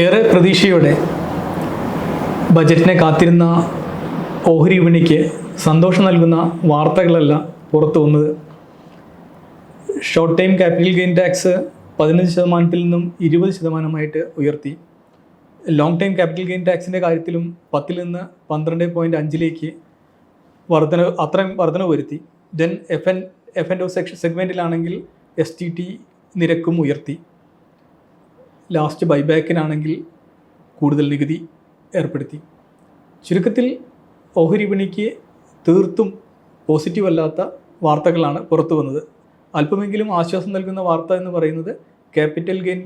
ഏറെ പ്രതീക്ഷയോടെ ബജറ്റിനെ കാത്തിരുന്ന ഓഹരി വിപണിക്ക് സന്തോഷം നൽകുന്ന വാർത്തകളല്ല പുറത്തു വന്നത്. Short time capital gain tax പതിനഞ്ച് ശതമാനത്തിൽ നിന്നും ഇരുപത് ശതമാനമായിട്ട് ഉയർത്തി. ലോങ് ടൈം ക്യാപിറ്റൽ ഗെയിൻ ടാക്സിന്റെ കാര്യത്തിലും പത്തിൽ നിന്ന് പന്ത്രണ്ട് പോയിന്റ് അഞ്ചിലേക്ക് വർധന അത്രയും വർധന വരുത്തി. Then F N F N O section സെഗ്മെന്റിലാണെങ്കിൽ S T T നിരക്കും ഉയർത്തി. ലാസ്റ്റ് ബൈബാക്കിനാണെങ്കിൽ കൂടുതൽ നികുതി ഏർപ്പെടുത്തി. ചുരുക്കത്തിൽ ഓഹരി വിപണിക്ക് തീർത്തും പോസിറ്റീവ് അല്ലാത്ത വാർത്തകളാണ് പുറത്തു വന്നത്. അല്പമെങ്കിലും ആശ്വാസം നൽകുന്ന വാർത്ത എന്ന് പറയുന്നത് ക്യാപിറ്റൽ ഗെയിൻ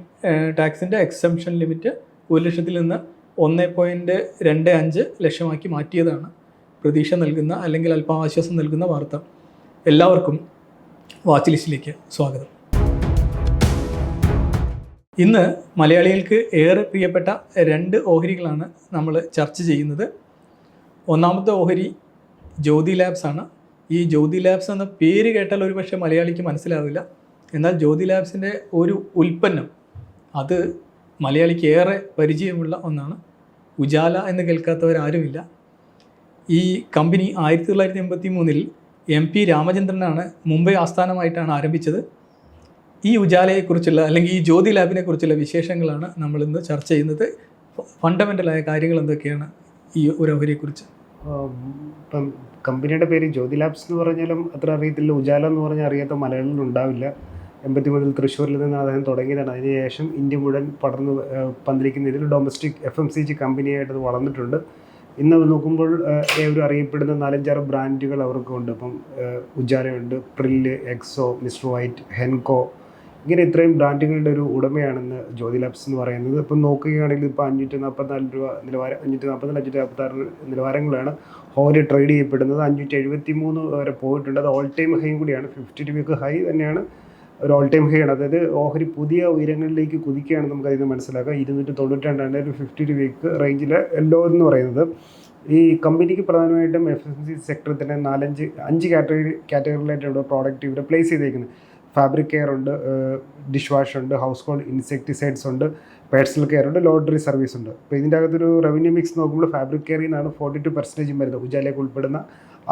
ടാക്സിന്റെ എക്സംഷൻ ലിമിറ്റ് ഒരു ലക്ഷത്തിൽ നിന്ന് ഒന്ന് പോയിന്റ് രണ്ട് അഞ്ച് ലക്ഷമാക്കി മാറ്റിയതാണ് പ്രതീക്ഷ നൽകുന്ന അല്ലെങ്കിൽ അല്പം ആശ്വാസം നൽകുന്ന വാർത്ത. എല്ലാവർക്കും വാച്ച് ലിസ്റ്റിലേക്ക് സ്വാഗതം. ഇന്ന് മലയാളികൾക്ക് ഏറെ പ്രിയപ്പെട്ട രണ്ട് ഓഹരികളാണ് നമ്മൾ ചർച്ച ചെയ്യുന്നത്. ഒന്നാമത്തെ ഓഹരി ജ്യോതി ലാബ്സ് ആണ്. ഈ ജ്യോതി ലാബ്സ് എന്ന പേര് കേട്ടാൽ ഒരു പക്ഷേ മലയാളിക്ക് മനസ്സിലാവില്ല. എന്നാൽ ജ്യോതി ലാബ്സിന്റെ ഒരു ഉൽപ്പന്നം അത് മലയാളിക്ക് ഏറെ പരിചയമുള്ള ഒന്നാണ്. ഉജാല എന്ന് കേൾക്കാത്തവരാരുമില്ല ഈ കമ്പനി ആയിരത്തി തൊള്ളായിരത്തി എൺപത്തി മൂന്നിൽ എം പി രാമചന്ദ്രനാണ് മുംബൈ ആസ്ഥാനമായിട്ടാണ് ആരംഭിച്ചത്. ഈ ഉജാലയെക്കുറിച്ചുള്ള അല്ലെങ്കിൽ ഈ ജ്യോതി ലാബിനെ കുറിച്ചുള്ള വിശേഷങ്ങളാണ് നമ്മൾ ഇന്ന് ചർച്ച ചെയ്യുന്നത്. ഫണ്ടമെന്റലായ കാര്യങ്ങൾ എന്തൊക്കെയാണ് ഈ ഒരു ഓഹരിയെക്കുറിച്ച്? ഇപ്പം കമ്പനിയുടെ പേര് ജ്യോതി ലാബ്സ് എന്ന് പറഞ്ഞാലും അത്ര അറിയത്തില്ല. ഉജാല എന്ന് പറഞ്ഞാൽ അറിയാത്ത മലയാളികൾ ഉണ്ടാവില്ല. എൺപത്തി മുതൽ തൃശ്ശൂരിൽ നിന്ന് അദ്ദേഹം തുടങ്ങിയതാണ്. അതിനുശേഷം ഇന്ത്യ മുഴുവൻ പടർന്ന് പന്തലിക്കുന്ന ഇതിൽ domestic F M C G കമ്പനിയായിട്ട് വളർന്നിട്ടുണ്ട്. ഇന്ന് നോക്കുമ്പോൾ ഏവരും അറിയപ്പെടുന്ന നാലഞ്ചാറ് ബ്രാൻഡുകൾ അവർക്കുണ്ട്. ഇപ്പം ഉജാലയുണ്ട്. Pril Exo mister white Henko ഇങ്ങനെ ഇത്രയും ബ്രാൻഡുകളുടെ ഒരു ഉടമയാണെന്ന് ജ്യോതി ലാബ്സ് എന്ന് പറയുന്നത്. ഇപ്പം നോക്കുകയാണെങ്കിൽ ഇപ്പോൾ അഞ്ഞൂറ്റി നാൽപ്പത്തിനാല് രൂപ നിലവാരം അഞ്ഞൂറ്റി നാൽപ്പത്തിനാല് അഞ്ഞൂറ്റി നാൽപ്പത്താറ് നിലവാരങ്ങളാണ് ഹോലി ട്രേഡ് ചെയ്യപ്പെടുന്നത്. അഞ്ഞൂറ്റി എഴുപത്തി മൂന്ന് വരെ പോയിട്ടുണ്ട്. അത് ഓൾ ടൈം ഹൈ കൂടിയാണ്. ഫിഫ്റ്റി രൂപയ്ക്ക് ഹൈ തന്നെയാണ്. ഒരു ഓൾ ടൈം ഹൈ ആണ്. അതായത് ഓഹരി പുതിയ ഉയരങ്ങളിലേക്ക് കുതിക്കുകയാണ് നമുക്ക് അതിന് മനസ്സിലാക്കാം. ഇരുന്നൂറ്റി തൊണ്ണൂറ്റി രണ്ടാണ് ഒരു ഫിഫ്റ്റി രൂപയ്ക്ക് റേഞ്ചിൽ എല്ലോ എന്ന് പറയുന്നത്. ഈ കമ്പനിക്ക് പ്രധാനമായിട്ടും എഫ് എസ് സി സെക്ടറിൽ തന്നെ നാലഞ്ച് അഞ്ച് കാറ്റഗറി കാറ്റഗറിയിലായിട്ടുള്ള പ്രോഡക്റ്റ് ഇവിടെ പ്ലേസ് ചെയ്തേക്കുന്നത്. ഫാബ്രിക് കെയർ ഉണ്ട് ഡിഷ് വാഷ് ഉണ്ട് ഹൗസ് ഹോൾഡ് ഇൻസെക്ടിസൈഡ്സ് ഉണ്ട് പേഴ്സണൽ കെയർ ഉണ്ട് ലോട്ടറി സർവീസ് ഉണ്ട്. അപ്പോൾ ഇതിന്റെ അകത്തൊരു റവന്യൂ മിക്സ് നോക്കുമ്പോൾ ഫാബ്രിക് കെയറിൽ നിന്നാണ് ഫോർട്ടി ടു പെർസെന്റേജും വരുന്നത്. ഉജാലയ്ക്ക് ഉൾപ്പെടുന്ന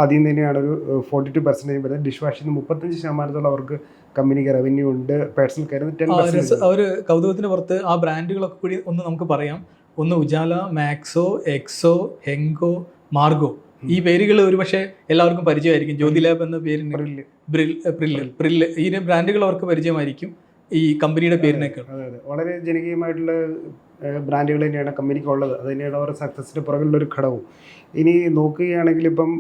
അതിൽ നിന്ന് തന്നെയാണ് ഒരു ഫോർട്ടി ടു പെർസെന്റേജ് വരുന്നത്. ഡിഷ് വാഷിൽ നിന്ന് മുപ്പത്തഞ്ച് ശതമാനത്തോളം അവർക്ക് കമ്പനിക്ക് റവന്യൂ ഉണ്ട് പേഴ്സണൽ കെയർ ടെൻ അവർ ഒരു കൗതുകത്തിന് പുറത്ത് ആ ബ്രാൻഡുകളൊക്കെ കൂടി ഒന്ന് നമുക്ക് പറയാം. ഒന്ന് Ujala Maxo Exo Henko Margo. ഈ പേരുകൾ ഒരുപക്ഷെ എല്ലാവർക്കും പരിചയമായിരിക്കും. ജ്യോതി ലാബ് എന്ന പേരിന് പ്രില്ല് പ്രില്ല് ഈ ബ്രാൻഡുകൾ അവർക്ക് പരിചയമായിരിക്കും ഈ കമ്പനിയുടെ പേരിനേക്കാൾ. വളരെ ജനകീയമായിട്ടുള്ള ബ്രാൻഡുകൾ തന്നെയാണ് കമ്പനിക്ക് ഉള്ളത് അത് തന്നെയാണ് അവരുടെ സക്സസിന്റെ പുറകിലുള്ള ഒരു ഘടകവും. ഇനി നോക്കുകയാണെങ്കിൽ ഇപ്പം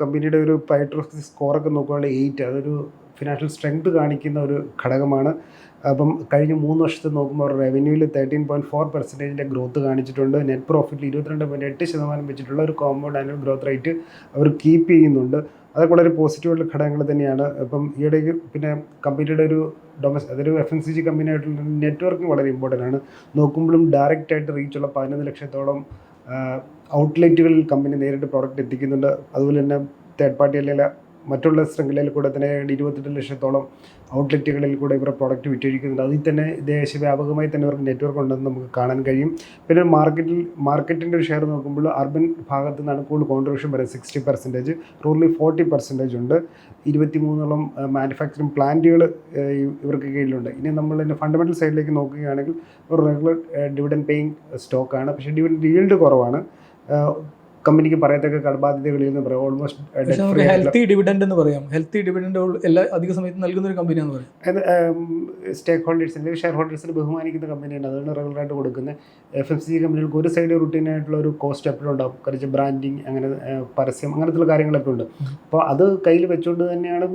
കമ്പനിയുടെ ഒരു പൈട്രോക്സി സ്കോറൊക്കെ നോക്കുകയാണെങ്കിൽ എയ്റ്റ് അതൊരു ഫിനാൻഷ്യൽ സ്ട്രെങ്ത് കാണിക്കുന്ന ഒരു ഘടകമാണ്. അപ്പം കഴിഞ്ഞ മൂന്ന് വർഷത്തെ നോക്കുമ്പോൾ റവന്യൂവിൽ തേർട്ടീൻ പോയിന്റ് ഫോർ പെർസെന്റേജിന്റെ ഗ്രോത്ത് കാണിച്ചിട്ടുണ്ട്. നെറ്റ് പ്രോഫിറ്റിൽ ഇരുപത്തിരണ്ട് പോയിന്റ് എട്ട് ശതമാനം വെച്ചിട്ടുള്ള ഒരു കോമ്പൗണ്ട് ആനുവൽ ഗ്രോത്ത് റേറ്റ് അവർ കീപ്പ് ചെയ്യുന്നുണ്ട്. അതൊക്കെ വളരെ പോസിറ്റീവുള്ള ഘടകങ്ങൾ തന്നെയാണ്. അപ്പം ഈയിടെ പിന്നെ കമ്പനിയുടെ ഒരു ഡൊമസ് അതൊരു F N C G company ആയിട്ടുള്ള നെറ്റ്വർക്കിംഗ് വളരെ ഇമ്പോർട്ടന്റ് ആണ്. നോക്കുമ്പോഴും ഡയറക്റ്റ് ആയിട്ട് റീച്ചുള്ള പതിനൊന്ന് ലക്ഷത്തോളം ഔട്ട്ലെറ്റുകളിൽ കമ്പനി നേരിട്ട് പ്രോഡക്റ്റ് എത്തിക്കുന്നുണ്ട്. അതുപോലെ തന്നെ തേർഡ് പാർട്ടി അല്ലെങ്കിൽ മറ്റുള്ള ശൃംഖലയിൽ കൂടെ തന്നെ ഇരുപത്തെട്ട് ലക്ഷത്തോളം ഔട്ട്ലെറ്റുകളിൽ കൂടെ ഇവരുടെ പ്രോഡക്റ്റ് വിറ്റഴിക്കുന്നുണ്ട്. അതിൽ തന്നെ ദേശവ്യാപകമായി തന്നെ ഇവർക്ക് നെറ്റ്വർക്ക് ഉണ്ടെന്ന് നമുക്ക് കാണാൻ കഴിയും. പിന്നെ മാർക്കറ്റിൽ മാർക്കറ്റിന്റെ ഒരു ഷെയർ നോക്കുമ്പോൾ അർബൻ ഭാഗത്ത് നിന്നാണ് കൂടുതൽ കോൺട്രിബ്യൂഷൻ വരെ sixty percentage rurally forty percentage ഉണ്ട്. ഇരുപത്തി മൂന്നോളം മാനുഫാക്ചറിങ് പ്ലാന്റുകൾ ഇവർക്ക് കീഴിലുണ്ട്. ഇനി നമ്മൾ ഇതിന്റെ ഫണ്ടമെന്റൽ സൈഡിലേക്ക് നോക്കുകയാണെങ്കിൽ ഒരു റെഗുലർ ഡിവിഡൻ പേയിങ് സ്റ്റോക്കാണ് പക്ഷേ ഡിവിഡൻ yield കുറവാണ്. കമ്പനിക്ക് പറയത്തക്ക കടബാധ്യതകളിൽ നിന്ന് പറയാം ഓൾമോസ്റ്റ് ഹെൽത്തി ഡിവിഡൻഡ് എന്ന് പറയാം. ഹെൽത്തി ഡിവിഡൻഡ് എല്ലാ അധിക സമയത്ത് നൽകുന്ന ഒരു കമ്പനിയാണെന്ന് പറയാം. സ്റ്റേക്ക് ഹോൾഡേഴ്സിന്റെ ഷെയർ ഹോൾഡേഴ്സിന് ബഹുമാനിക്കുന്ന കമ്പനിയാണ് അതുകൊണ്ട് റെഗുലറായിട്ട് കൊടുക്കുന്നത്. എഫ് എഫ് സി കമ്പനികൾക്ക് ഒരു സൈഡ് റുട്ടീനായിട്ടുള്ള ഒരു കോസ്റ്റ് എപ്പോഴും ഉണ്ടാവും. കുറച്ച് ബ്രാൻഡിങ് അങ്ങനെ പരസ്യം അങ്ങനത്തുള്ള കാര്യങ്ങളൊക്കെ ഉണ്ട്. അപ്പോൾ അത് കയ്യിൽ വെച്ചുകൊണ്ട് തന്നെയാണ്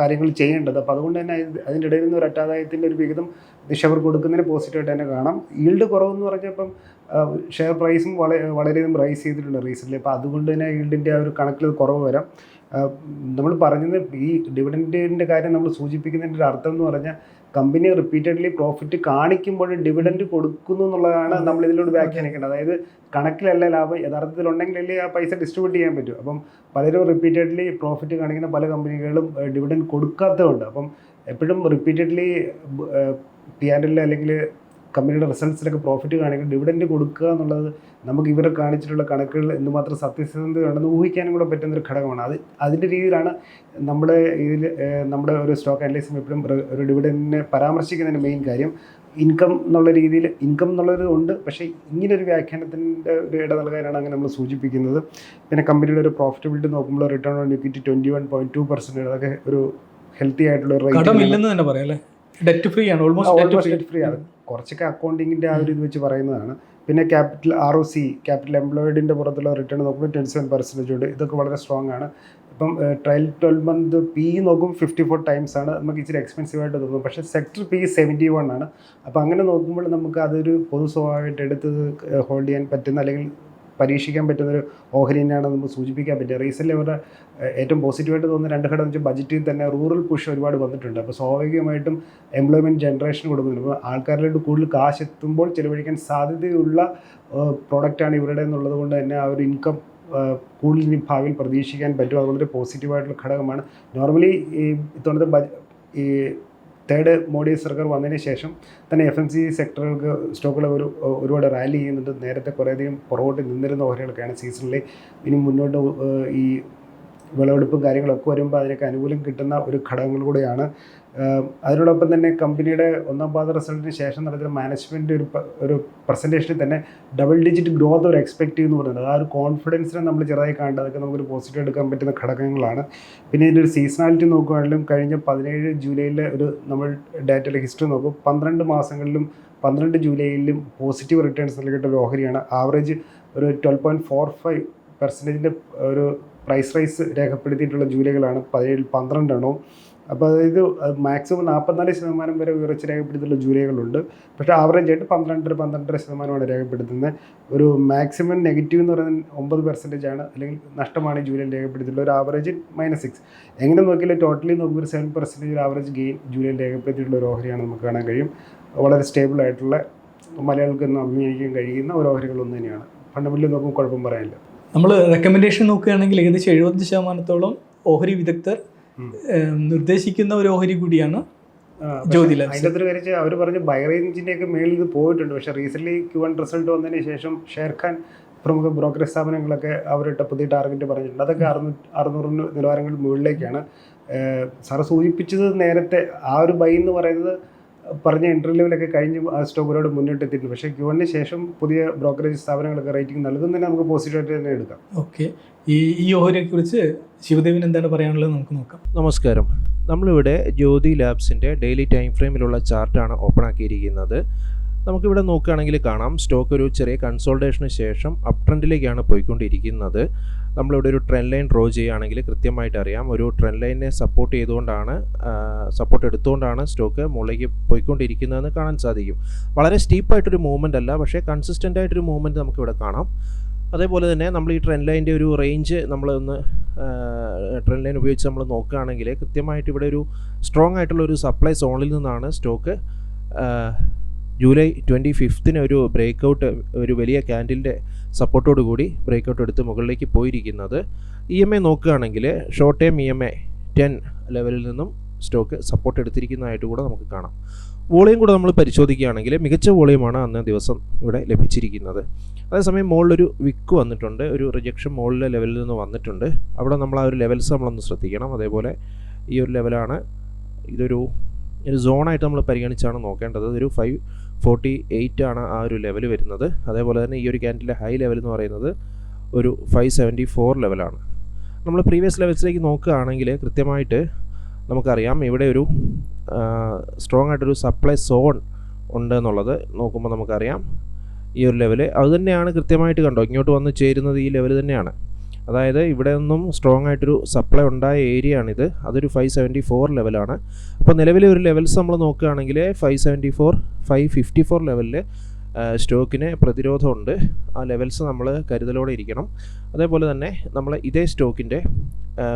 കാര്യങ്ങൾ ചെയ്യേണ്ടത്. അപ്പോൾ അതുകൊണ്ട് തന്നെ അതിന്റെ ഇടയിൽ നിന്ന് ഒരു അറ്റാദായത്തിന്റെ ഒരു വിഹിതം നിക്ഷേപർ കൊടുക്കുന്നതിന് പോസിറ്റീവായിട്ട് തന്നെ കാണാം. ഈൽഡ് കുറവെന്ന് പറഞ്ഞപ്പം ഷെയർ പ്രൈസും വളരെ വളരെയധികം റൈസ് ചെയ്തിട്ടുണ്ട് റീസെന്റ്ലി അപ്പോൾ അതുകൊണ്ട് തന്നെ ഈൽഡിന്റെ ആ ഒരു കണക്കിൽ കുറവ് വരാം. നമ്മൾ പറഞ്ഞത് ഈ ഡിവിഡന്റിന്റെ കാര്യം നമ്മൾ സൂചിപ്പിക്കുന്നതിന്റെ ഒരു അർത്ഥം എന്ന് പറഞ്ഞാൽ കമ്പനി റിപ്പീറ്റഡ്ലി പ്രോഫിറ്റ് കാണിക്കുമ്പോൾ ഡിവിഡന്റ് കൊടുക്കുന്നു എന്നുള്ളതാണ് നമ്മൾ ഇതിലൂടെ വ്യാഖ്യാനിക്കേണ്ടത്. അതായത് കണക്കിലല്ല ലാഭം യഥാർത്ഥത്തിലുണ്ടെങ്കിലല്ലേ ആ പൈസ ഡിസ്ട്രിബ്യൂട്ട് ചെയ്യാൻ പറ്റും. അപ്പം പലരും റിപ്പീറ്റഡ്ലി പ്രോഫിറ്റ് കാണിക്കുന്ന പല കമ്പനികളും ഡിവിഡന്റ് കൊടുക്കാത്തതുണ്ട്. അപ്പം എപ്പോഴും റിപ്പീറ്റഡ്ലി പി ആൻഡിൽ അല്ലെങ്കിൽ കമ്പനിയുടെ റിസൾട്ട്സിലൊക്കെ പ്രോഫിറ്റ് കാണിക്കുക ഡിവിഡൻഡ് കൊടുക്കുക എന്നുള്ളത് നമുക്ക് ഇവരെ കാണിച്ചിട്ടുള്ള കണക്കുകൾ എന്തുമാത്രം സത്യസന്ധതയുണ്ടെന്ന് ഊഹിക്കാനും കൂടെ പറ്റുന്ന ഒരു ഘടകമാണ്. അത് അതിന്റെ രീതിയിലാണ് നമ്മുടെ ഇതിൽ നമ്മുടെ ഒരു സ്റ്റോക്ക് അനലൈസും എപ്പോഴും ഒരു- ഡിവിഡന്റിനെ പരാമർശിക്കുന്നതിന്റെ മെയിൻ കാര്യം ഇൻകം എന്നുള്ള രീതിയിൽ ഇൻകം എന്നുള്ളത് ഉണ്ട് പക്ഷേ ഇങ്ങനെ ഒരു വ്യാഖ്യാനത്തിന്റെ ഒരു ഇട നൽകാനാണ് അങ്ങനെ നമ്മൾ സൂചിപ്പിക്കുന്നത്. പിന്നെ കമ്പനിയുടെ ഒരു പ്രോഫിറ്റബിലിറ്റി നോക്കുമ്പോൾ return on equity twenty one point two percent അതൊക്കെ ഒരു ഹെൽത്തി ആയിട്ടുള്ള ഒരു റേറ്റ് ഡെറ്റ് ഫ്രീ ആണ് ഓൾമോസ്റ്റ് ഡെറ്റ് ഫ്രീ ആണ്. കുറച്ചൊക്കെ അക്കൗണ്ടിങ്ങിന്റെ ആ ഒരു ഇത് വെച്ച് പറയുന്നതാണ്. പിന്നെ capital R O C capital എംപ്ലോയിഡിന്റെ പുറത്തുള്ള റിട്ടേൺ നോക്കുമ്പോൾ ട്വന്റി സെവൻ പെർസെന്റേജ് ഉണ്ട്. ഇതൊക്കെ വളരെ സ്ട്രോങ് ആണ്. ഇപ്പം ട്വൽവ് ട്വൽവ് മന്ത് പി നോക്കും ഫിഫ്റ്റി ഫോർ ടൈംസ് ആണ്. നമുക്ക് ഇച്ചിരി എക്സ്പെൻസീവ് ആയിട്ട് തോന്നും. പക്ഷേ സെക്ടർ പി സെവന്റി വൺ ആണ്. അപ്പോൾ അങ്ങനെ നോക്കുമ്പോൾ നമുക്ക് അതൊരു പൊതു സ്വഭാവമായിട്ട് എടുത്ത് ഹോൾഡ് ചെയ്യാൻ പറ്റുന്ന അല്ലെങ്കിൽ പരീക്ഷിക്കാൻ പറ്റുന്നൊരു ഓഹരി തന്നെയാണ് നമുക്ക് സൂചിപ്പിക്കാൻ പറ്റുക. റീസെന്റ് അവരുടെ ഏറ്റവും പോസിറ്റീവായിട്ട് തോന്നുന്ന രണ്ട് ഘടകം വെച്ചാൽ ബജറ്റിൽ തന്നെ റൂറൽ പുഷ് ഒരുപാട് വന്നിട്ടുണ്ട്. അപ്പോൾ സ്വാഭാവികമായിട്ടും എംപ്ലോയ്മെന്റ് ജനറേഷൻ കൊടുക്കുന്നുണ്ട്. അപ്പോൾ ആൾക്കാരിലോട്ട് കൂടുതൽ കാശ് എത്തുമ്പോൾ ചിലവഴിക്കാൻ സാധ്യതയുള്ള പ്രോഡക്റ്റാണ് ഇവരുടെ എന്നുള്ളത് കൊണ്ട് തന്നെ ആ ഒരു ഇൻകം കൂടുതൽ ഇനി ഭാവിയിൽ പ്രതീക്ഷിക്കാൻ പറ്റും. അത് വളരെ പോസിറ്റീവായിട്ടുള്ള ഘടകമാണ്. നോർമലി ഈ ഇത്തവണത്തെ ഈ തേർഡ് മോഡി സർക്കാർ വന്നതിന് ശേഷം തന്നെ എഫ് എം സി സെക്ടറുകൾക്ക് സ്റ്റോക്കുകൾ ഒരു ഒരുപാട് റാലി ചെയ്യുന്നുണ്ട്. നേരത്തെ കുറേയധികം പുറകോട്ട് നിന്നിരുന്ന ഓഹരികളൊക്കെയാണ് സീസണിൽ ഇനി മുന്നോട്ട് ഈ വിളവെടുപ്പും കാര്യങ്ങളൊക്കെ വരുമ്പോൾ അതിനൊക്കെ അനുകൂലം കിട്ടുന്ന ഒരു ഘടകങ്ങൾ കൂടെയാണ് അതിനോടൊപ്പം തന്നെ കമ്പനിയുടെ ഒന്നാം പാദ റിസൾട്ടിന് ശേഷം നടത്തിയ മാനേജ്മെന്റ് ഒരു ഒരു പ്രസന്റേഷനിൽ തന്നെ ഡബിൾ ഡിജിറ്റ് ഗ്രോത്ത് ഒരു എക്സ്പെക്ട് ചെയ്യുന്നു പറയുന്നത് ആ ഒരു കോൺഫിഡൻസിനെ നമ്മൾ ചെറുതായി കാണേണ്ടത്. അതൊക്കെ നമുക്കൊരു പോസിറ്റീവ് എടുക്കാൻ പറ്റുന്ന ഘടകങ്ങളാണ്. പിന്നെ ഇതിന്റെ ഒരു സീസണാലിറ്റി നോക്കുകയാണെങ്കിലും കഴിഞ്ഞ പതിനേഴ് ജൂലൈയിലെ ഒരു നമ്മൾ ഡാറ്റയിലെ ഹിസ്റ്ററി നോക്കും. പന്ത്രണ്ട് മാസങ്ങളിലും പന്ത്രണ്ട് ജൂലൈയിലും പോസിറ്റീവ് റിട്ടേൺസ് നൽകിയിട്ട് ഒരു ഓഹരിയാണ്. ആവറേജ് ഒരു ട്വൽവ് പോയിന്റ് ഫോർ ഫൈവ് പെർസെന്റേജിന്റെ ഒരു പ്രൈസ് റൈസ് രേഖപ്പെടുത്തിയിട്ടുള്ള ജൂലൈകളാണ് പതിനേഴിൽ പന്ത്രണ്ടെണ്ണവും അപ്പോൾ അതായത് മാക്സിമം നാൽപ്പത്തിനാല് ശതമാനം വരെ ഉയർച്ച രേഖപ്പെടുത്തിയിട്ടുള്ള ജൂലികളുണ്ട് പക്ഷേ ആവറേജ് ആയിട്ട് പന്ത്രണ്ടര പന്ത്രണ്ടര ശതമാനമാണ് രേഖപ്പെടുത്തുന്നത്. ഒരു മാക്സിമം നെഗറ്റീവ് എന്ന് പറയുന്നത് ഒമ്പത് പെർസെന്റേജ് ആണ്. അല്ലെങ്കിൽ നഷ്ടമാണ് ജൂലൈയിൽ രേഖപ്പെടുത്തിയിട്ടുള്ള ഒരു ആവറേജ് മൈനസ് സിക്സ് എങ്ങനെ നോക്കിയാലും ടോട്ടലി നോക്കുമ്പോൾ ഒരു സെവൻ പെർസെന്റേജ് ആവറേജ് ഗെയിൻ ജൂലൈയിൽ രേഖപ്പെടുത്തിയിട്ടുള്ള ഒരു ഓഹരിയാണ് നമുക്ക് കാണാൻ കഴിയും. വളരെ സ്റ്റേബിൾ ആയിട്ടുള്ള മലയാളികൾക്ക് അഭിമുഖീകരിക്കാൻ കഴിയുന്ന ഒരു ഓഹരികളൊന്നും തന്നെയാണ്. ഫണ്ടമെന്റലി നോക്കുമ്പോൾ കുഴപ്പം പറയാനില്ല. നമ്മൾ റെക്കമെൻഡേഷൻ നോക്കുകയാണെങ്കിൽ ഏകദേശം എഴുപത്തഞ്ച് ശതമാനത്തോളം ഓഹരി വിദഗ്ധർ നിർദ്ദേശിക്കുന്ന ഒരു ഓഹരി കൂടിയാണ് ജ്യോതി ലാബ്സ്. അതിന്റെ അവർ പറഞ്ഞ് ബൈറേഞ്ചിന്റെ ഒക്കെ മേളിൽ ഇത് പോയിട്ടുണ്ട്. പക്ഷേ റീസെന്റ്ലി ക്യു വൺ റിസൾട്ട് വന്നതിന് ശേഷം ഷെയർഖാൻ പ്രമുഖ ബ്രോക്കറേജ് സ്ഥാപനങ്ങളൊക്കെ അവരുടെ പുതിയ ടാർഗറ്റ് പറഞ്ഞിട്ടുണ്ട്. അതൊക്കെ അറുന്നൂറ്റി അറുന്നൂറിന് നിലവാരങ്ങൾ മുകളിലേക്കാണ്. സാറ് സൂചിപ്പിച്ചത് നേരത്തെ ആ ഒരു ബൈ എന്ന് പറയുന്നത് പറഞ്ഞ എൻട്രി ലെവലൊക്കെ കഴിഞ്ഞ് ആ സ്റ്റോക്കിലോട് മുന്നോട്ട് എത്തിയിട്ടുണ്ട് പക്ഷേ ക്യു വണ്ണിന് ശേഷം പുതിയ ബ്രോക്കറേജ് സ്ഥാപനങ്ങളൊക്കെ റേറ്റിംഗ് നൽകുന്നതിന് നമുക്ക് പോസിറ്റീവായിട്ട് തന്നെ എടുക്കാം. ഓക്കെ ഈ ഈ ഓഹരിയെക്കുറിച്ച് ശിവദേവൻ എന്താണ് പറയാനുള്ളത് നമുക്ക് നോക്കാം. നമസ്കാരം. നമ്മളിവിടെ ജ്യോതി ലാബ്സിന്റെ ഡെയിലി ടൈം ഫ്രെയിമിലുള്ള ചാർട്ടാണ് ഓപ്പൺ ആക്കിയിരിക്കുന്നത്. നമുക്കിവിടെ നോക്കുകയാണെങ്കിൽ കാണാം. സ്റ്റോക്ക് ഒരു ചെറിയ കൺസോൾട്ടേഷന് ശേഷം അപ് ട്രെൻഡിലേക്കാണ് പോയിക്കൊണ്ടിരിക്കുന്നത്. നമ്മളിവിടെ ഒരു ട്രെൻഡ് ലൈൻ ഡ്രോ ചെയ്യുകയാണെങ്കിൽ കൃത്യമായിട്ട് അറിയാം. ഒരു ട്രെൻഡ് ലൈനെ സപ്പോർട്ട് ചെയ്തുകൊണ്ടാണ് സപ്പോർട്ട് എടുത്തുകൊണ്ടാണ് സ്റ്റോക്ക് മുകളിലേക്ക് പോയിക്കൊണ്ടിരിക്കുന്നതെന്ന് കാണാൻ സാധിക്കും. വളരെ സ്റ്റീപ്പായിട്ടൊരു മൂവ്മെന്റ് അല്ല പക്ഷേ കൺസിസ്റ്റന്റ് ആയിട്ടൊരു മൂവ്മെന്റ് നമുക്കിവിടെ കാണാം. അതേപോലെ തന്നെ നമ്മൾ ഈ ട്രെൻഡ് ലൈന്റെ ഒരു റേഞ്ച് നമ്മളൊന്ന് ട്രെൻഡ് ലൈൻ ഉപയോഗിച്ച് നമ്മൾ നോക്കുകയാണെങ്കിൽ കൃത്യമായിട്ട് ഇവിടെ ഒരു സ്ട്രോങ് ആയിട്ടുള്ള ഒരു സപ്ലൈ സോണിൽ നിന്നാണ് സ്റ്റോക്ക് ജൂലൈ ട്വന്റി ഫിഫ്തിന് ഒരു ബ്രേക്ക് ഔട്ട് ഒരു വലിയ ക്യാൻഡിലിന്റെ സപ്പോർട്ടോട് കൂടി ബ്രേക്ക് ഔട്ട് എടുത്ത് മുകളിലേക്ക് പോയിരിക്കുന്നത്. ഇ എം ഐ നോക്കുകയാണെങ്കിൽ short term E M I ten ലെവലിൽ നിന്നും സ്റ്റോക്ക് സപ്പോർട്ട് എടുത്തിരിക്കുന്നതായിട്ട് കൂടെ നമുക്ക് കാണാം. വോളിയം കൂടെ നമ്മൾ പരിശോധിക്കുകയാണെങ്കിൽ മികച്ച വോളിയമാണ് അന്ന് ദിവസം ഇവിടെ ലഭിച്ചിരിക്കുന്നത്. അതേസമയം മുകളിലൊരു വിക്ക് വന്നിട്ടുണ്ട്. ഒരു റിജക്ഷൻ മുകളിലെ ലെവലിൽ നിന്ന് വന്നിട്ടുണ്ട്. അവിടെ നമ്മൾ ആ ഒരു ലെവൽസ് നമ്മളൊന്ന് ശ്രദ്ധിക്കണം. അതേപോലെ ഈ ഒരു ലെവലാണ് ഇതൊരു ഒരു സോണായിട്ട് നമ്മൾ പരിഗണിച്ചാണ് നോക്കേണ്ടത്. ഒരു ഫൈവ് ഫോർട്ടി എയ്റ്റ് ആണ് ആ ഒരു ലെവൽ വരുന്നത്. അതേപോലെ തന്നെ ഈ ഒരു ക്യാൻഡിലെ ഹൈ ലെവൽ എന്ന് പറയുന്നത് ഒരു ഫൈവ് സെവന്റി ഫോർ ലെവലാണ് നമ്മൾ പ്രീവിയസ് ലെവൽസിലേക്ക് നോക്കുകയാണെങ്കിൽ കൃത്യമായിട്ട് നമുക്കറിയാം ഇവിടെ ഒരു സ്ട്രോങ് ആയിട്ടൊരു സപ്ലൈ സോൺ ഉണ്ട് എന്നുള്ളത് നോക്കുമ്പോൾ നമുക്കറിയാം. ഈ ഒരു ലെവൽ അതുതന്നെയാണ് കൃത്യമായിട്ട് കണ്ടോ? ഇങ്ങോട്ട് വന്ന് ചേരുന്നത് ഈ ലെവൽ തന്നെയാണ്. അതായത് ഇവിടെ നിന്നും സ്ട്രോങ് ആയിട്ടൊരു സപ്ലൈ ഉണ്ടായ ഏരിയ ആണിത് അതൊരു ഫൈവ് സെവന്റി ഫോർ ലെവലാണ്. അപ്പോൾ നിലവിലെ ഒരു ലെവൽസ് നമ്മൾ നോക്കുകയാണെങ്കിൽ five seventy four five fifty four ലെവലിൽ സ്റ്റോക്കിന് പ്രതിരോധമുണ്ട്. ആ ലെവൽസ് നമ്മൾ കരുതലോടെ ഇരിക്കണം. അതേപോലെ തന്നെ നമ്മൾ ഇതേ സ്റ്റോക്കിന്റെ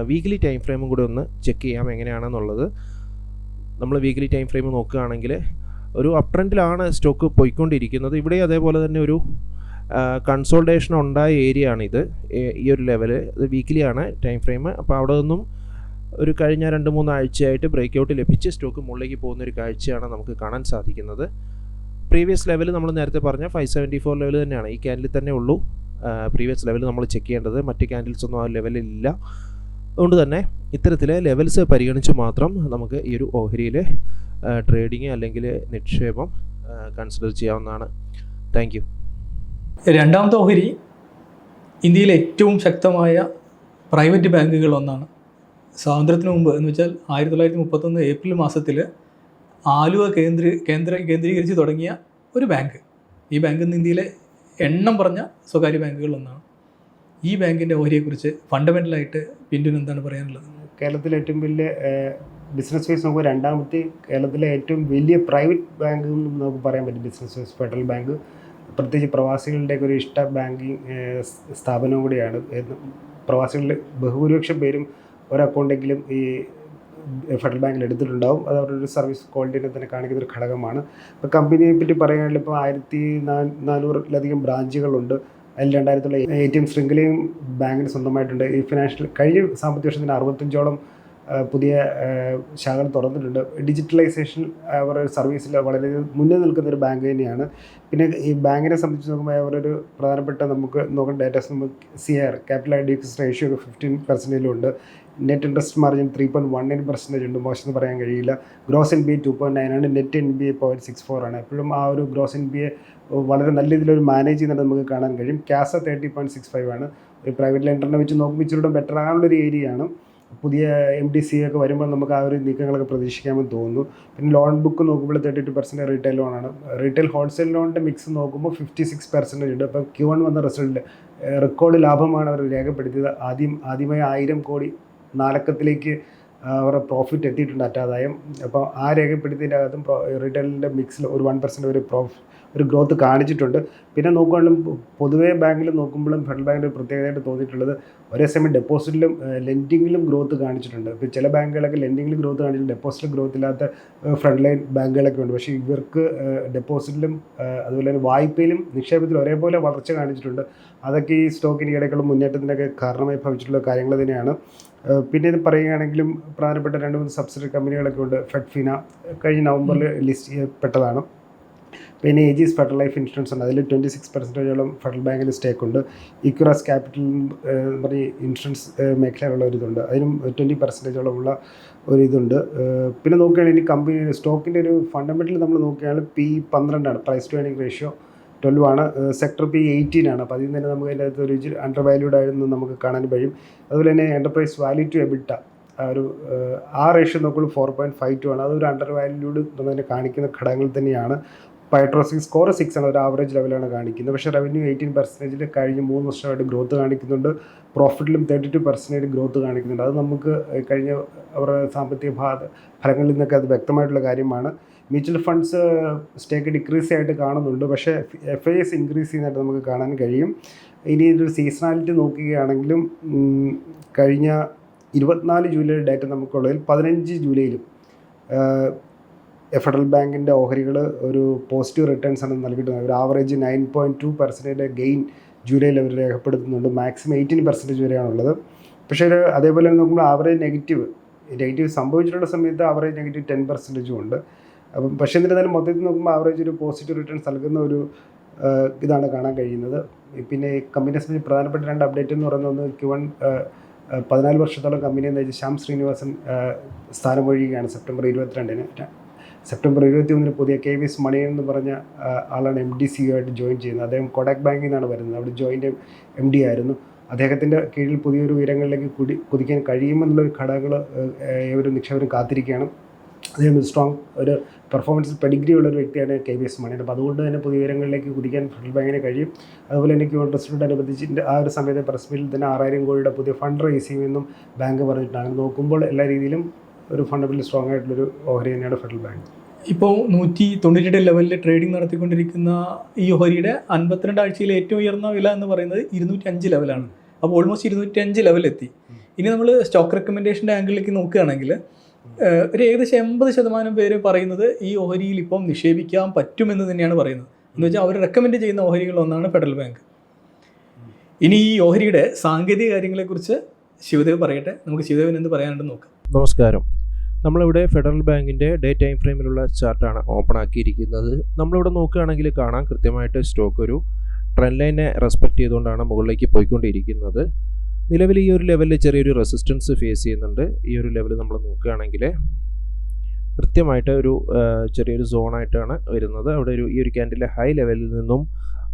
വീക്ക്ലി ടൈം ഫ്രെയിമും കൂടി ഒന്ന് ചെക്ക് ചെയ്യാം എങ്ങനെയാണെന്നുള്ളത്. നമ്മൾ വീക്ക്ലി ടൈം ഫ്രെയിം നോക്കുകയാണെങ്കിൽ ഒരു അപ് ട്രെൻഡിലാണ് സ്റ്റോക്ക് പോയിക്കൊണ്ടിരിക്കുന്നത്. ഇവിടെ അതേപോലെ തന്നെ ഒരു കൺസോൾട്ടേഷൻ ഉണ്ടായ ഏരിയ ആണിത് ഈ ഒരു ലെവൽ ഇത് വീക്കിലി ആണ് ടൈം ഫ്രെയിം അപ്പോൾ അവിടെ നിന്നും ഒരു കഴിഞ്ഞ രണ്ട് മൂന്ന് ആഴ്ചയായിട്ട് ബ്രേക്ക് ഔട്ട് ലഭിച്ച് സ്റ്റോക്ക് മുകളിലേക്ക് പോകുന്ന ഒരു കാഴ്ചയാണ് നമുക്ക് കാണാൻ സാധിക്കുന്നത്. പ്രീവിയസ് ലെവൽ നമ്മൾ നേരത്തെ പറഞ്ഞ ഫൈവ് സെവന്റി ഫോർ ലെവൽ തന്നെയാണ്. ഈ ക്യാൻഡിൽ തന്നെ ഉള്ളൂ. പ്രീവിയസ് ലെവൽ നമ്മൾ ചെക്ക് ചെയ്യേണ്ടത്. മറ്റ് ക്യാൻഡിൽസ് ഒന്നും ആ ലെവലിലില്ല അതുകൊണ്ട് തന്നെ ഇത്തരത്തിലെ ലെവൽസ് പരിഗണിച്ച് മാത്രം നമുക്ക് ഈ ഒരു ഓഹരിയിൽ ട്രേഡിങ് അല്ലെങ്കിൽ നിക്ഷേപം കൺസിഡർ ചെയ്യാവുന്നതാണ്. Thank you. രണ്ടാമത്തെ ഓഹരി ഇന്ത്യയിലെ ഏറ്റവും ശക്തമായ പ്രൈവറ്റ് ബാങ്കുകളൊന്നാണ് സ്വാതന്ത്ര്യത്തിന് മുമ്പ് എന്ന് വെച്ചാൽ ആയിരത്തി തൊള്ളായിരത്തി മുപ്പത്തൊന്ന് ഏപ്രിൽ മാസത്തിൽ ആലുവ കേന്ദ്ര കേന്ദ്ര കേന്ദ്രീകരിച്ച് തുടങ്ങിയ ഒരു ബാങ്ക്. ഈ ബാങ്ക് ഇന്ന് ഇന്ത്യയിലെ എണ്ണം പറഞ്ഞ സ്വകാര്യ ബാങ്കുകളിൽ ഒന്നാണ്. ഈ ബാങ്കിന്റെ ഓഹരിയെക്കുറിച്ച് ഫണ്ടമെന്റലായിട്ട് പിന്തുണ എന്താണ് പറയാനുള്ളത്? കേരളത്തിലെ ഏറ്റവും വലിയ ബിസിനസ് വൈസ് നമുക്ക് രണ്ടാമത്തെ കേരളത്തിലെ ഏറ്റവും വലിയ പ്രൈവറ്റ് ബാങ്ക് നമുക്ക് പറയാൻ പറ്റും. ബിസിനസ് വൈസ് ഫെഡറൽ ബാങ്ക് പ്രത്യേകിച്ച് പ്രവാസികളുടെയൊക്കെ ഒരു ഇഷ്ട ബാങ്കിങ് സ്ഥാപനം കൂടിയാണ്. പ്രവാസികളുടെ ബഹുഭൂരിപക്ഷം പേരും ഒരു അക്കൗണ്ടെങ്കിലും ഈ ഫെഡറൽ ബാങ്കിൽ എടുത്തിട്ടുണ്ടാവും. അത് അവരുടെ ഒരു സർവീസ് ക്വാളിറ്റിനെ തന്നെ കാണിക്കുന്ന ഒരു ഘടകമാണ്. ഇപ്പോൾ കമ്പനിയെ പറ്റി പറയുകയാണെങ്കിൽ ഇപ്പോൾ ആയിരത്തി നാനൂറിലധികം ബ്രാഞ്ചുകളുണ്ട് അതിൽ രണ്ടായിരത്തുള്ള എ ടി എം ശൃംഖലയും ബാങ്കിന് സ്വന്തമായിട്ടുണ്ട്. ഈ ഫിനാൻഷ്യൽ കഴിഞ്ഞ സാമ്പത്തിക വർഷത്തിന് അറുപത്തഞ്ചോളം പുതിയ ശാഖകൾ തുറന്നിട്ടുണ്ട്. ഡിജിറ്റലൈസേഷൻ അവരുടെ സർവീസിൽ വളരെ മുന്നിൽ നിൽക്കുന്ന ഒരു ബാങ്ക് തന്നെയാണ്. പിന്നെ ഈ ബാങ്കിനെ സംബന്ധിച്ച് നോക്കുമ്പോൾ അവരൊരു പ്രധാനപ്പെട്ട നമുക്ക് നോക്കുന്ന ഡേറ്റാസ് നമുക്ക് C R capital adequacy ratio fifteen പെർസെന്റേജിലുണ്ട് net interest margin three point one nine percentage ഉണ്ട്. മോശം എന്ന് പറയാൻ കഴിയില്ല. Gross N P A two point nine ആണ്. Net N P A point six four ആണ്. എപ്പോഴും ആ ഒരു ഗ്രോസ് എൻ ബി എ വളരെ നല്ല രീതിയിലൊരു മാനേജ് ചെയ്യുന്നത് നമുക്ക് കാണാൻ കഴിയും. CASA thirty point six five ആണ്. ഒരു പ്രൈവറ്റ് ലെൻഡറിനെ വെച്ച് നോക്കുമ്പോൾ ഇച്ചിരി ബെറ്റർ ആകാനുള്ളൊരു ഏരിയയാണ് പുതിയ എം ഡി സി ഒക്കെ വരുമ്പോൾ നമുക്ക് ആ ഒരു നീക്കങ്ങളൊക്കെ പ്രതീക്ഷിക്കാമെന്ന് തോന്നുന്നു. പിന്നെ ലോൺ ബുക്ക് നോക്കുമ്പോൾ തേർട്ടി ടു പെർസെന്റ് റീറ്റെയിൽ ലോണാണ് റീറ്റെയിൽ ഹോൾസെയിൽ ലോണിന്റെ മിക്സ് നോക്കുമ്പോൾ ഫിഫ്റ്റി സിക്സ് പെർസെന്റേജ് ഉണ്ട്. അപ്പോൾ ക്യൂ വൺ വന്ന റിസൾട്ട് റെക്കോർഡ് ലാഭമാണ് അവർ രേഖപ്പെടുത്തിയത്. ആദ്യം ആദ്യമായി ആയിരം കോടി നാലക്കത്തിലേക്ക് അവരുടെ പ്രോഫിറ്റ് എത്തിയിട്ടുണ്ട് അറ്റാദായം. അപ്പോൾ ആ രേഖപ്പെടുത്തിയതിന്റെ അകത്തും റീറ്റെയിലിന്റെ മിക്സിൽ ഒരു വൺ പെർസെന്റ് ഒരു പ്രോഫ് ഒരു ഗ്രോത്ത് കാണിച്ചിട്ടുണ്ട്. പിന്നെ നോക്കുകയാണെങ്കിലും പൊതുവേ ബാങ്കിൽ നോക്കുമ്പോഴും ഫെഡറൽ ബാങ്കിന്റെ പ്രത്യേകതയായിട്ട് തോന്നിയിട്ടുള്ളത് ഒരേ സമയം ഡെപ്പോസിറ്റിലും ലെൻഡിങ്ങിലും ഗ്രോത്ത് കാണിച്ചിട്ടുണ്ട്. ഇപ്പോൾ ചില ബാങ്കുകളൊക്കെ ലെൻഡിങ്ങിൽ ഗ്രോത്ത് കാണിച്ചിട്ടുണ്ട്. ഡെപ്പോസിറ്റിൽ ഗ്രോത്ത് ഇല്ലാത്ത ഫ്രണ്ട് ലൈൻ ബാങ്കുകളൊക്കെ ഉണ്ട്. പക്ഷേ ഇവർക്ക് ഡെപ്പോസിറ്റിലും അതുപോലെ തന്നെ വായ്പയിലും നിക്ഷേപത്തിലും ഒരേപോലെ വളർച്ച കാണിച്ചിട്ടുണ്ട്. അതൊക്കെ ഈ സ്റ്റോക്കിന് ഇടയ്ക്കുള്ള മുന്നേറ്റത്തിനൊക്കെ കാരണമായി ഭവിച്ചിട്ടുള്ള കാര്യങ്ങൾ തന്നെയാണ്. പിന്നെ ഇത് പറയുകയാണെങ്കിലും പ്രധാനപ്പെട്ട രണ്ട് മൂന്ന് സബ്സിഡറി കമ്പനികളൊക്കെ ഉണ്ട്. ഫെഡ്ഫിന കഴിഞ്ഞ നവംബറിൽ ലിസ്റ്റ് ചെയ്യപ്പെട്ടതാണ്. പിന്നെ ഏജീസ് ഫെഡറൽ ലൈഫ് ഇൻഷുറൻസ് ഉണ്ട് അതിൽ ട്വന്റി സിക്സ് പെർസെന്റേജോളം ഫെഡറൽ ബാങ്കിന് സ്റ്റേക്ക് ഉണ്ട്. ഇക്യുറാസ് ക്യാപിറ്റൽ എന്ന് ഇൻഷുറൻസ് മേഖലയിലുള്ള ഒരു ഇതുണ്ട്. അതിനും ട്വന്റി പെർസെന്റേജോളം ഉള്ള ഒരു ഇതുണ്ട്. പിന്നെ നോക്കുകയാണെങ്കിൽ കമ്പനി സ്റ്റോക്കിന്റെ ഒരു ഫണ്ടമെന്റൽ നമ്മൾ നോക്കുകയാണെങ്കിൽ പി പന്ത്രണ്ടാണ്. Price to earning ratio twelve ആണ് സെക്ടർ പി എയ്റ്റീൻ ആണ്. അപ്പോൾ അതിൽ നിന്ന് തന്നെ നമുക്ക് അതിന്റെ അകത്ത് ഒരു അണ്ടർ വാല്യൂഡ് ആയിരുന്നു നമുക്ക് കാണാൻ കഴിയും. അതുപോലെ തന്നെ എന്റർപ്രൈസ് വാല്യൂ ടു എബിട്ട ഒരു ആ റേഷ്യോ നോക്കുമ്പോൾ ഫോർ പോയിന്റ് ഫൈവ് ടു ആണ്. അതൊരു അണ്ടർ വാല്യൂഡ് നമ്മൾ തന്നെ കാണിക്കുന്ന ഘടകങ്ങൾ തന്നെയാണ്. പൈട്രോസിക് സ്കോർ സിക്സ് ആണ് ഒരു ആവറേജ് ലെവലാണ് കാണിക്കുന്നത്. പക്ഷേ റവന്യൂ എയ്റ്റീൻ പെർസെന്റേജിൽ കഴിഞ്ഞ മൂന്ന് വർഷമായിട്ട് ഗ്രോത്ത് കാണിക്കുന്നുണ്ട്. പ്രോഫിറ്റിലും തേർട്ടി ടു പെർസെന്റേജ് ഗ്രോത്ത് കാണിക്കുന്നുണ്ട്. അത് നമുക്ക് കഴിഞ്ഞ അവരുടെ സാമ്പത്തിക ഭാഗ ഫലങ്ങളിൽ നിന്നൊക്കെ അത് വ്യക്തമായിട്ടുള്ള കാര്യമാണ്. മ്യൂച്വൽ ഫണ്ട്സ് സ്റ്റേക്ക് ഡിക്രീസ് ആയിട്ട് കാണുന്നുണ്ട്. പക്ഷേ എഫ് ഐ എസ് ഇൻക്രീസ് ചെയ്യുന്നതായിട്ട് നമുക്ക് കാണാൻ കഴിയും. ഇനി ഇതൊരു സീസണാലിറ്റി നോക്കുകയാണെങ്കിലും കഴിഞ്ഞ ഇരുപത്തിനാല് ജൂലൈ ഡേറ്റ നമുക്കുള്ളതിൽ പതിനഞ്ച് ജൂലൈയിലും ഫെഡറൽ ബാങ്കിന്റെ ഓഹരികൾ ഒരു പോസിറ്റീവ് റിട്ടേൺസ് ആണ് നൽകിയിട്ടുണ്ട് ഒരു average nine point two percentage gain ജൂലൈയിൽ അവർ രേഖപ്പെടുത്തുന്നുണ്ട്. മാക്സിമം എയ്റ്റീൻ പെർസെന്റേജ് വരെയാണുള്ളത്. പക്ഷേ ഒരു അതേപോലെ നോക്കുമ്പോൾ ആവറേജ് നെഗറ്റീവ് നെഗറ്റീവ് സംഭവിച്ചിട്ടുള്ള സമയത്ത് ആവറേജ് നെഗറ്റീവ് ടെൻ പെർസെന്റേജും ഉണ്ട്. അപ്പം പക്ഷേ എന്നിരുന്നാലും മൊത്തത്തിൽ നോക്കുമ്പോൾ ആവറേജ് ഒരു പോസിറ്റീവ് റിട്ടേൺസ് നൽകുന്ന ഒരു ഇതാണ് കാണാൻ കഴിയുന്നത്. പിന്നെ കമ്പനിയെ സംബന്ധിച്ച് പ്രധാനപ്പെട്ട രണ്ട് അപ്ഡേറ്റ് എന്ന് പറയുന്നത് ഒന്ന് ക്യു വൺ പതിനാല് വർഷത്തോളം കമ്പനിയെ നയിച്ച ശ്യാം ശ്രീനിവാസൻ സ്ഥാനം സ്ഥാനമൊഴിയുകയാണ് സെപ്റ്റംബർ ഇരുപത്തിരണ്ടിന്. സെപ്റ്റംബർ ഇരുപത്തി ഒന്നിന് പുതിയ കെ വി എസ് മണിയൻ എന്ന് പറഞ്ഞ ആളാണ് എം ഡി സി ആയിട്ട് ജോയിൻ ചെയ്യുന്നത്. അദ്ദേഹം കൊടാക് ബാങ്കിൽ നിന്നാണ് വരുന്നത്. അവിടെ ജോയിന്റ് എം ഡി ആയിരുന്നു. അദ്ദേഹത്തിന്റെ കീഴിൽ പുതിയൊരു ഉയരങ്ങളിലേക്ക് കുടി കുതിക്കാൻ കഴിയുമെന്നുള്ളൊരു ഘടകങ്ങൾ ഏവരും നിക്ഷേപരും കാത്തിരിക്കുകയാണ്. അദ്ദേഹം സ്ട്രോങ് ഒരു പെർഫോമൻസ് പെഡിഗ്രി ഉള്ള ഒരു വ്യക്തിയാണ് കെ വി എസ് മണിയുടെ അപ്പോൾ അതുകൊണ്ട് തന്നെ പുതിയ ഉയരങ്ങളിലേക്ക് കുതിക്കാൻ ഫെഡറൽ ബാങ്കിന് കഴിയും. അതുപോലെ തന്നെ ക്യൂ ട്രസ്റ്റിനോടനുബന്ധിച്ച് ആ ഒരു സമയത്ത് പ്രസ് മീറ്റിൽ തന്നെ ആറായിരം കോടിയുടെ പുതിയ ഫണ്ട് റേസ് ചെയ്യുമെന്നും ബാങ്ക് പറഞ്ഞിട്ടുണ്ട്. അങ്ങനെ നോക്കുമ്പോൾ എല്ലാ രീതിയിലും ഒരു ഫണ്ടമെന്റൽ സ്ട്രോങ് ആയിട്ടുള്ളൊരു ഓഹരി തന്നെയാണ് ഫെഡറൽ ബാങ്ക് ഇപ്പോൾ നൂറ്റി തൊണ്ണൂറ്റെട്ട് ലെവലിൽ ട്രേഡിംഗ് നടത്തിക്കൊണ്ടിരിക്കുന്ന ഈ ഓഹരിയുടെ അൻപത്തിരണ്ട് ആഴ്ചയിലെ ഏറ്റവും ഉയർന്ന വില എന്ന് പറയുന്നത് ഇരുന്നൂറ്റി അഞ്ച് ലെവലാണ് അപ്പോൾ ഓൾമോസ്റ്റ് ഇരുന്നൂറ്റി അഞ്ച് ലെവലെത്തി ഇനി നമ്മൾ സ്റ്റോക്ക് റെക്കമെൻഡേഷന്റെ ആംഗിളിലേക്ക് നോക്കുകയാണെങ്കിൽ ഒരു ഏകദേശം എൺപത് ശതമാനം പേര് പറയുന്നത് ഈ ഓഹരിയിൽ ഇപ്പം നിക്ഷേപിക്കാൻ പറ്റുമെന്ന് തന്നെയാണ് പറയുന്നത്. എന്ന് വെച്ചാൽ അവർ റെക്കമെൻഡ് ചെയ്യുന്ന ഓഹരികളൊന്നാണ് ഫെഡറൽ ബാങ്ക്. ഇനി ഈ ഓഹരിയുടെ സാങ്കേതിക കാര്യങ്ങളെക്കുറിച്ച് ശിവദേവ് പറയട്ടെ. നമുക്ക് ശിവദേവൻ എന്ത് പറയാനുണ്ടെന്ന് നോക്കാം. നമസ്കാരം. നമ്മളിവിടെ ഫെഡറൽ ബാങ്കിന്റെ ഡേ ടൈം ഫ്രെയിമിലുള്ള ചാർട്ടാണ് ഓപ്പൺ ആക്കിയിരിക്കുന്നത്. നമ്മളിവിടെ നോക്കുകയാണെങ്കിൽ കാണാം കൃത്യമായിട്ട് സ്റ്റോക്ക് ഒരു ട്രെൻഡ് ലൈനെ റെസ്പെക്റ്റ് ചെയ്തുകൊണ്ടാണ് മുകളിലേക്ക് പോയിക്കൊണ്ടിരിക്കുന്നത്. നിലവിൽ ഈ ഒരു ലെവലിൽ ചെറിയൊരു റെസിസ്റ്റൻസ് ഫേസ് ചെയ്യുന്നുണ്ട്. ഈ ഒരു ലെവൽ നമ്മൾ നോക്കുകയാണെങ്കിൽ കൃത്യമായിട്ട് ഒരു ചെറിയൊരു സോണായിട്ടാണ് വരുന്നത്. അവിടെ ഒരു ഈ ഒരു ക്യാൻഡിലെ ഹൈ ലെവലിൽ നിന്നും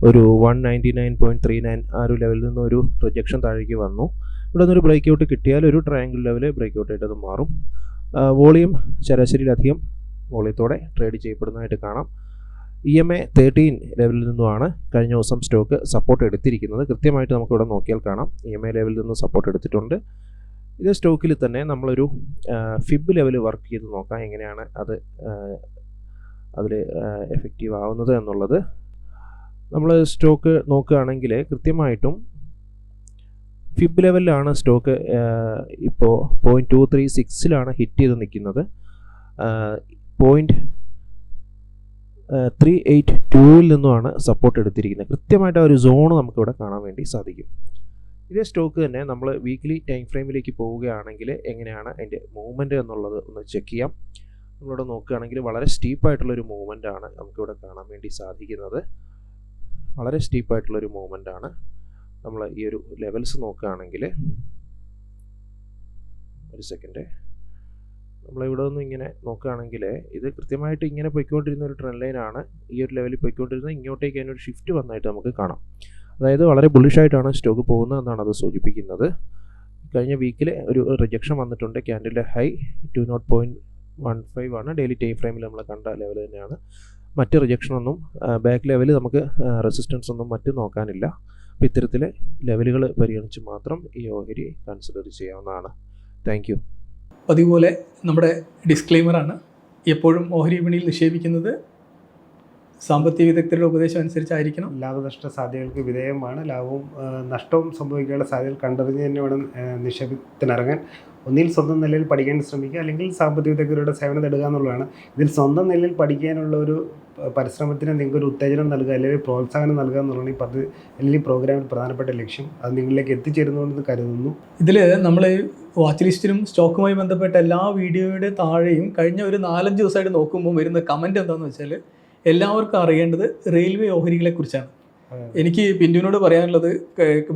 ഒരു one ninety nine point three nine ആ ഒരു ലെവലിൽ നിന്നും ഒരു പ്രൊജക്ഷൻ താഴേക്ക് വന്നു. ഇവിടെ നിന്നൊരു ബ്രേക്ക് ഔട്ട് കിട്ടിയാൽ ഒരു ട്രയാങ്കിൾ ലെവൽ ബ്രേക്ക് ഔട്ടായിട്ട് അത് മാറും. വോളിയം ശരാശരിയിലധികം വോളിയത്തോടെ ട്രേഡ് ചെയ്യപ്പെടുന്നതായിട്ട് കാണാം. ഇ എം എ തേർട്ടീൻ ലെവലിൽ നിന്നുമാണ് കഴിഞ്ഞ ദിവസം സ്റ്റോക്ക് സപ്പോർട്ട് എടുത്തിരിക്കുന്നത്. കൃത്യമായിട്ട് നമുക്കിവിടെ നോക്കിയാൽ കാണാം. ഇ എം എ ലെവലിൽ നിന്ന് സപ്പോർട്ട് എടുത്തിട്ടുണ്ട്. ഇത് സ്റ്റോക്കിൽ തന്നെ നമ്മളൊരു ഫിബ് ലെവൽ വർക്ക് ചെയ്ത് നോക്കാം. എങ്ങനെയാണ് അത് അതിൽ എഫക്റ്റീവ് ആവുന്നത് എന്നുള്ളത്. നമ്മൾ സ്റ്റോക്ക് നോക്കുകയാണെങ്കിൽ കൃത്യമായിട്ടും ഫിബ് ലെവലിലാണ് സ്റ്റോക്ക് ഇപ്പോൾ പോയിന്റ് ടു ത്രീ സിക്സിലാണ് ഹിറ്റ് ചെയ്ത് നിൽക്കുന്നത്. പോയിന്റ് ത്രീ എയ്റ്റ് ടൂവിൽ നിന്നുമാണ് സപ്പോർട്ട് എടുത്തിരിക്കുന്നത്. കൃത്യമായിട്ട് ആ ഒരു സോൺ നമുക്കിവിടെ കാണാൻ വേണ്ടി സാധിക്കും. ഇതേ സ്റ്റോക്ക് തന്നെ നമ്മൾ വീക്ക്ലി ടൈം ഫ്രെയിമിലേക്ക് പോവുകയാണെങ്കിൽ എങ്ങനെയാണ് അതിന്റെ മൂവ്മെന്റ് എന്നുള്ളത് ഒന്ന് ചെക്ക് ചെയ്യാം. നമ്മളിവിടെ നോക്കുകയാണെങ്കിൽ വളരെ സ്റ്റീപ്പായിട്ടുള്ളൊരു മൂവ്മെന്റ് ആണ് നമുക്കിവിടെ കാണാൻ വേണ്ടി സാധിക്കുന്നത്. വളരെ സ്റ്റീപ്പായിട്ടുള്ളൊരു മൂവ്മെന്റ് ആണ്. നമ്മൾ ഈ ഒരു ലെവൽസ് നോക്കുകയാണെങ്കിൽ ഒരു സെക്കൻഡ് നമ്മളിവിടെ നിന്ന് ഇങ്ങനെ നോക്കുകയാണെങ്കിൽ ഇത് കൃത്യമായിട്ട് ഇങ്ങനെ പോയിക്കൊണ്ടിരുന്ന ഒരു ട്രെൻഡ് ലൈനാണ് ഈ ഒരു ലെവലിൽ പോയിക്കൊണ്ടിരുന്നത്. ഇങ്ങോട്ടേക്ക് അതിനൊരു ഷിഫ്റ്റ് വന്നായിട്ട് നമുക്ക് കാണാം. അതായത് വളരെ ബുള്ളിഷായിട്ടാണ് സ്റ്റോക്ക് പോകുന്നത് എന്നാണ് അത് സൂചിപ്പിക്കുന്നത്. കഴിഞ്ഞ വീക്കിൽ ഒരു റിജക്ഷൻ വന്നിട്ടുണ്ട്. ക്യാൻഡിലെ high two nought point one five ആണ്. ഡെയിലി ടൈം ഫ്രെയിമിൽ നമ്മൾ കണ്ട ലെവൽ തന്നെയാണ്. മറ്റ് റിജക്ഷനൊന്നും ബാക്ക് ലെവൽ നമുക്ക് റെസിസ്റ്റൻസ് ഒന്നും മറ്റ് നോക്കാനില്ല. അപ്പോൾ ഇത്തരത്തിലെ ലെവലുകൾ പരിഗണിച്ച് മാത്രം ഈ ഓഹരി കൺസിഡർ ചെയ്യാവുന്നതാണ്. താങ്ക് അതുപോലെ നമ്മുടെ ഡിസ്ക്ലെയിമറാണ് എപ്പോഴും ഓഹരി വിപണിയിൽ നിക്ഷേപിക്കുന്നത് സാമ്പത്തിക വിദഗ്ധരുടെ ഉപദേശം അനുസരിച്ചായിരിക്കണം. ലാഭനഷ്ട സാധ്യതകൾക്ക് വിധേയമാണ്. ലാഭവും നഷ്ടവും സംഭവിക്കാനുള്ള സാധ്യതകൾ കണ്ടറിഞ്ഞ് തന്നെ വേണം നിക്ഷേപത്തിനിറങ്ങാൻ. ഒന്നിൽ സ്വന്തം നിലയിൽ പഠിക്കാൻ ശ്രമിക്കുക അല്ലെങ്കിൽ സാമ്പത്തിക വിദഗ്ധരുടെ സേവനം നേടുക എന്നുള്ളതാണ്. ഇതിൽ സ്വന്തം നിലയിൽ പഠിക്കാനുള്ള ഒരു പരിശ്രമത്തിന് നിങ്ങൾക്ക് ഒരു ഉത്തേജനം നൽകുക അല്ലെങ്കിൽ പ്രോത്സാഹനം നൽകുക എന്നുള്ളതാണ് ഈ പദ്ധതി അല്ലെങ്കിൽ ഈ പ്രോഗ്രാമിൽ പ്രധാനപ്പെട്ട ലക്ഷ്യം. അത് നിങ്ങളിലേക്ക് എത്തിച്ചേരുന്നുണ്ടെന്ന് കരുതുന്നു. ഇതിൽ നമ്മൾ വാച്ച് ലിസ്റ്റിലും സ്റ്റോക്കുമായി ബന്ധപ്പെട്ട എല്ലാ വീഡിയോയുടെ താഴെയും കഴിഞ്ഞ ഒരു നാലഞ്ച് ദിവസമായിട്ട് നോക്കുമ്പോൾ വരുന്ന കമന്റ് എന്താണെന്ന് വെച്ചാൽ എല്ലാവർക്കും അറിയേണ്ടത് റെയിൽവേ ഓഹരികളെ കുറിച്ചാണ് എനിക്ക് പിന്തുവിനോട് പറയാനുള്ളത്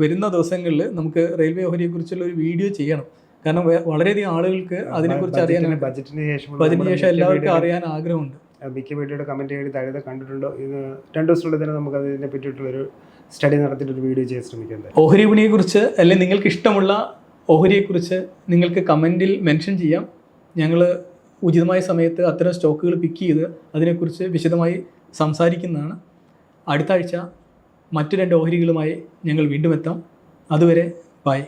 വരുന്ന ദിവസങ്ങളിൽ നമുക്ക് റെയിൽവേ ഓഹരിയെ കുറിച്ചുള്ള ഒരു വീഡിയോ ചെയ്യണം. കാരണം വളരെയധികം ആളുകൾക്ക് അതിനെക്കുറിച്ച് അറിയാൻ ബജറ്റിന് ശേഷം എല്ലാവർക്കും അറിയാൻ ആഗ്രഹമുണ്ട്. മിക്ക വീഡിയോയുടെ കമന്റ് ചെയ്ത് താഴെ കണ്ടിട്ടുണ്ടോ? ഇത് രണ്ട് ദിവസത്തിനുള്ളിൽ തന്നെ നമുക്ക് അതിനെ പറ്റിയിട്ടുള്ളൊരു സ്റ്റഡി നടത്തിയിട്ട് ഒരു വീഡിയോ ചെയ്യാൻ ശ്രമിക്കുന്നത് ഓഹരി ഓഹരി വിപണിയെക്കുറിച്ച് അല്ലെങ്കിൽ നിങ്ങൾക്ക് ഇഷ്ടമുള്ള ഓഹരിയെക്കുറിച്ച് നിങ്ങൾക്ക് കമന്റിൽ മെൻഷൻ ചെയ്യാം. ഞങ്ങൾ ഉചിതമായ സമയത്ത് അത്തരം സ്റ്റോക്കുകൾ പിക്ക് ചെയ്ത് അതിനെക്കുറിച്ച് വിശദമായി സംസാരിക്കുന്നതാണ്. അടുത്ത ആഴ്ച മറ്റു രണ്ട് ഓഹരികളുമായി ഞങ്ങൾ വീണ്ടും എത്താം. അതുവരെ ബൈ.